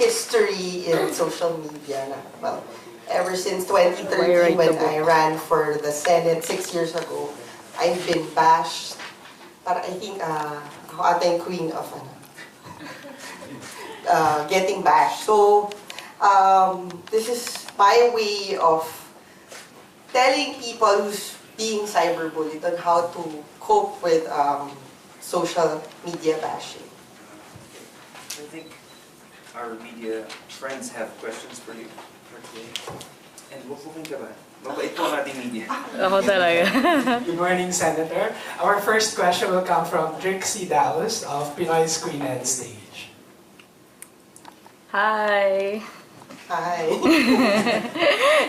history in social media na, well, ever since 2013 when? I ran for the Senate six years ago, I've been bashed. Para I think, uh, ako ata yung queen of ano, uh, getting bashed. So, um, this is my way of telling people who's being cyberbullied on how to cope with um, social media bashing. I think our media friends have questions for you for today. And bukbukin ka ba? Mabait po ang ating media. Ako talaga. Good morning, Senator. Our first question will come from Trixie Dallas of Pinoy Screen and Stage. Hi. Hi.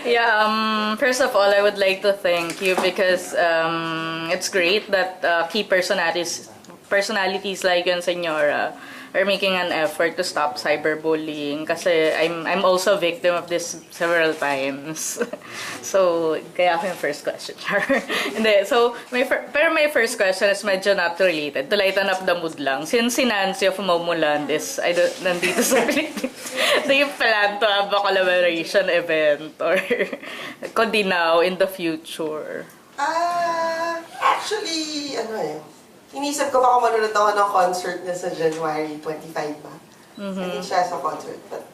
Yeah, um, first of all, I would like to thank you because um, it's great that uh, key personalities personalities like you and Senora are making an effort to stop cyberbullying kasi I'm I'm also a victim of this several times. so, kaya ako yung first question. Hindi, so, my fir- pero my first question is medyo not related. To lighten up the mood lang. Since si Nancy of Momuland is I don't, nandito sa Philippines, do you plan to have a collaboration event or kundi now in the future? Ah, actually, ano eh, inisip ko baka manonood ako ng concert niya sa January 25 ba? I think siya sa concert. But,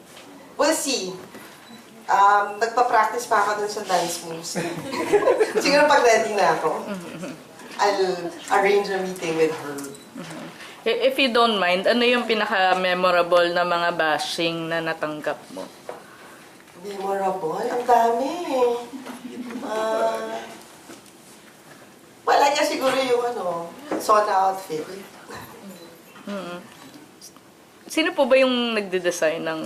we'll see. Um, nagpa-practice pa ako dun sa dance moves. Siguro pag ready na ako, I'll arrange a meeting with her. I- If you don't mind, ano yung pinaka-memorable na mga bashing na natanggap mo? Memorable? Ang dami eh. Ah, wala niya siguro yung ano, Sona outfit. Sino po ba yung nagde-design ng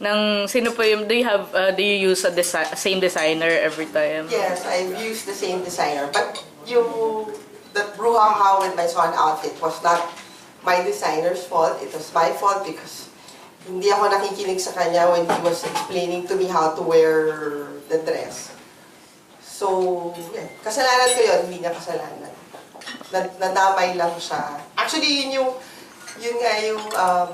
ng sino po yung do you have uh, do you use a desi- same designer every time? Yes, I've used the same designer. But yung the brouhaha with my son outfit was not my designer's fault. It was my fault because hindi ako nakikinig sa kanya when he was explaining to me how to wear the dress. So, yeah. kasalanan ko yun, hindi niya kasalanan. Nad- Nadamay lang siya. Actually, yun yung, yun nga yung, um,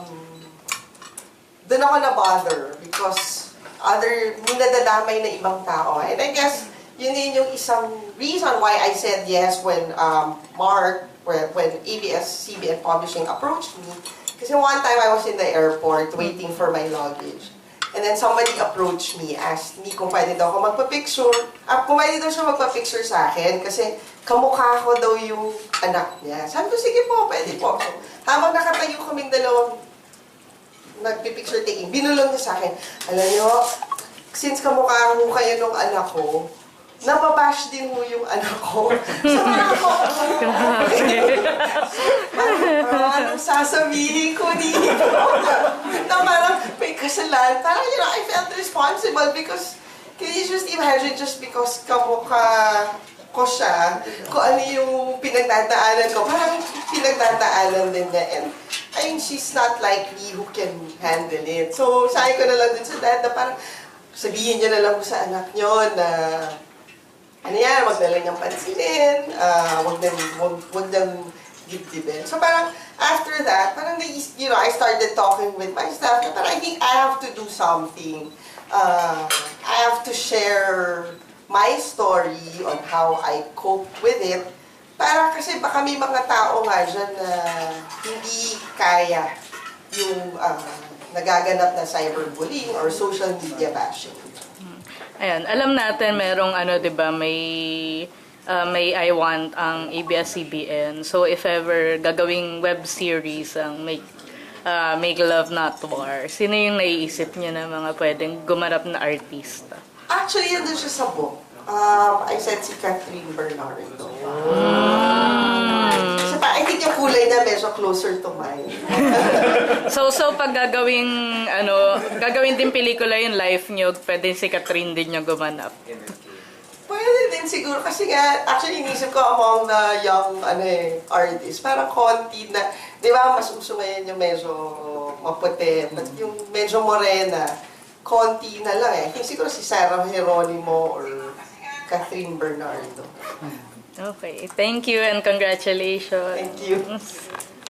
doon ako na-bother because other, may nadadamay na ibang tao. And I guess, yun din yung isang reason why I said yes when um, Mark, when, when ABS-CBN Publishing approached me. Kasi one time I was in the airport waiting for my luggage. And then somebody approached me, asked me kung pwede daw ako magpa-picture. Ah, kung pwede daw siya magpa-picture sa akin kasi kamukha ko daw yung anak niya. Sabi ko, sige po, pwede po. So, habang nakatayo kaming dalawang nagpipicture taking, binulong niya sa akin, alam niyo, since kamukha mo kayo nung anak ko, nababash din mo yung anak ko. So parang ako, parang anong sasabihin ko dito? Na parang you know, I felt responsible because, can you just imagine just because kamukha ko siya, kung ano yung pinagdadaanan ko, parang pinagdadaanan din niya. And, mean, she's not like me who can handle it. So, sabi ko na lang dun sa dad na parang, sabihin niya na lang sa anak niyo na, ano yan, wag na lang niyang pansinin, ah, wag na, wag, wag niyang dibdibin. So parang, after that, parang, you know, I started talking with my staff na parang, I think I have to do something. Uh, I have to share my story on how I cope with it. Para kasi baka may mga tao nga dyan na hindi kaya yung ah, nagaganap na cyberbullying or social media bashing. Ayan, alam natin merong ano 'di ba, may uh, may I want ang ABS-CBN. So if ever gagawing web series ang Make uh, Make Love Not War, sino yung naiisip niyo na mga pwedeng gumanap na artista? Actually, yun din siya sa book. Um, I said si Catherine Bernardo. Kasi pa, I think yung kulay niya medyo closer to mine. So so pag gagawing ano, gagawin din pelikula yung life niyo, pwede si Catherine din yung gumanap. Pwede din siguro kasi nga, actually inisip ko among the young ano eh, artists, parang konti na, di ba mas uso ngayon yung medyo maputi, but yung medyo morena, konti na lang eh. I think siguro si Sarah Geronimo or Catherine Bernardo. Okay, thank you and congratulations. Thank you.